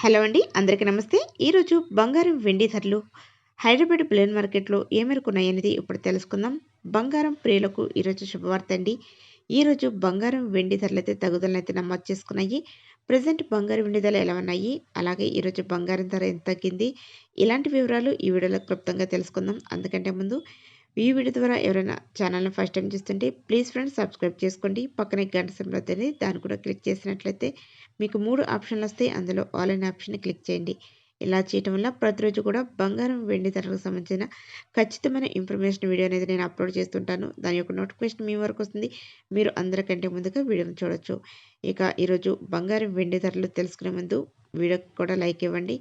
Hello అండి అందరికీ నమస్తే. ఈరోజు బంగారం వెండి ధరలు హైదరాబాద్ బ్లేన్ మార్కెట్లో ఏ మేరకు ఉన్నాయనేది ఇప్పుడు తెలుసుకుందాం. బంగారం ప్రియులకు ఈరోజు శుభవార్త అండి. ఈరోజు బంగారం వెండి ధరలు అయితే తగుదలను అయితే నమోదు చేసుకున్నాయి. ప్రజెంట్ బంగారం వెండి ధరలు ఎలా ఉన్నాయి? అలాగే ఈరోజు బంగారం ధర ఎంత తగ్గింది? ఇలాంటి వివరాలు ఈ వీడియోలో క్లుప్తంగా తెలుసుకుందాం. అందుకంటే ముందు ఈ వీడియో ద్వారా ఎవరైనా ఛానల్ని ఫస్ట్ టైం చూస్తుంటే ప్లీజ్ ఫ్రెండ్స్ సబ్స్క్రైబ్ చేసుకోండి. పక్కనే గంట సింబల్ దాన్ని కూడా క్లిక్ చేసినట్లయితే మీకు మూడు ఆప్షన్లు వస్తాయి. అందులో ఆల్ అనే ఆప్షన్ క్లిక్ చేయండి. ఇలా చేయటం వల్ల ప్రతిరోజు కూడా బంగారం వెండి ధరలకు సంబంధించిన ఖచ్చితమైన ఇన్ఫర్మేషన్ వీడియో అనేది నేను అప్లోడ్ చేస్తుంటాను. దాని యొక్క నోటిఫికేషన్ మీ వరకు వస్తుంది. మీరు అందరికంటే ముందుగా వీడియోని చూడొచ్చు. ఇక ఈరోజు బంగారం వెండి ధరలు తెలుసుకునే ముందు వీడియోకి కూడా లైక్ ఇవ్వండి.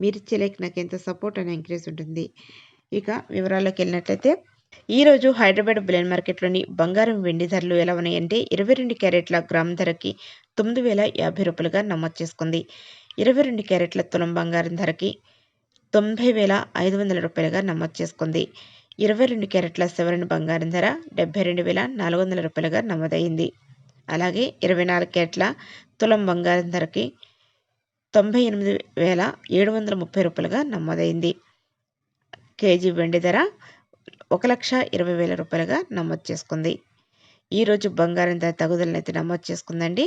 మీరు ఇచ్చే లైక్ నాకు ఎంత సపోర్ట్ అని ఎంకరేజ్ ఉంటుంది. ఇక వివరాల్లోకి వెళ్ళినట్లయితే ఈరోజు హైదరాబాద్ బ్లెన్ మార్కెట్లోని బంగారం వెండి ధరలు ఎలా ఉన్నాయంటే ఇరవై రెండు క్యారెట్ల గ్రామ్ ధరకి తొమ్మిది వేల యాభై రూపాయలుగా నమోదు చేసుకుంది. ఇరవై రెండు క్యారెట్ల తులం బంగారం ధరకి తొంభై వేల ఐదు వందల రూపాయలుగా నమోదు చేసుకుంది. ఇరవై రెండు క్యారెట్ల సెవెన్ బంగారం ధర డెబ్బై రెండు వేల నాలుగు వందల రూపాయలుగా నమోదైంది. అలాగే ఇరవై నాలుగు క్యారెట్ల తులం బంగారం ధరకి తొంభై ఎనిమిది వేల ఏడు వందల ముప్పై రూపాయలుగా నమోదైంది. కేజీ వెండి ధర ఒక లక్ష ఇరవై వేల రూపాయలుగా నమోదు చేసుకుంది. ఈరోజు బంగారం ధర తగుదలను అయితే నమోదు చేసుకుందండి.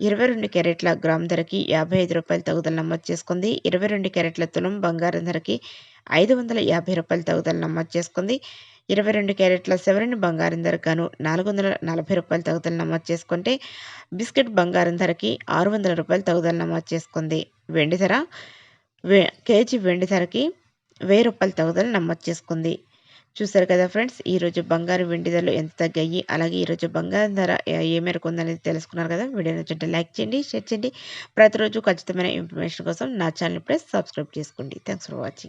ఇరవై రెండు క్యారెట్ల గ్రామ్ ధరకి యాభై ఐదు రూపాయల తగుదల నమోదు చేసుకుంది. ఇరవై రెండు క్యారెట్ల తులం బంగారం ధరకి ఐదు వందల యాభై రూపాయల తగుదల నమోదు చేసుకుంది. ఇరవై రెండు క్యారెట్ల సెవెన్ బంగారం ధర గాను నాలుగు వందల నలభై రూపాయల తగుదల నమోదు చేసుకుంటే బిస్కెట్ బంగారం ధరకి ఆరు వందల రూపాయల తగుదల నమోదు చేసుకుంది. వెండి ధర వే కేజీ వెండి ధరకి వెయ్యి రూపాయల తగుదల నమోదు చేసుకుంది. చూసారు కదా ఫ్రెండ్స్ ఈరోజు బంగారు వెండి ధరలు ఎంత తగ్గాయి? అలాగే ఈరోజు బంగారం ధర ఏ మేరకు ఉందనేది తెలుసుకున్నారు కదా? వీడియో నచ్చింటే లైక్ చేయండి షేర్ చేయండి. ప్రతిరోజు ఖచ్చితమైన ఇన్ఫర్మేషన్ కోసం నా ఛానల్ ప్లస్ సబ్స్క్రైబ్ చేసుకోండి. Thanks for watching.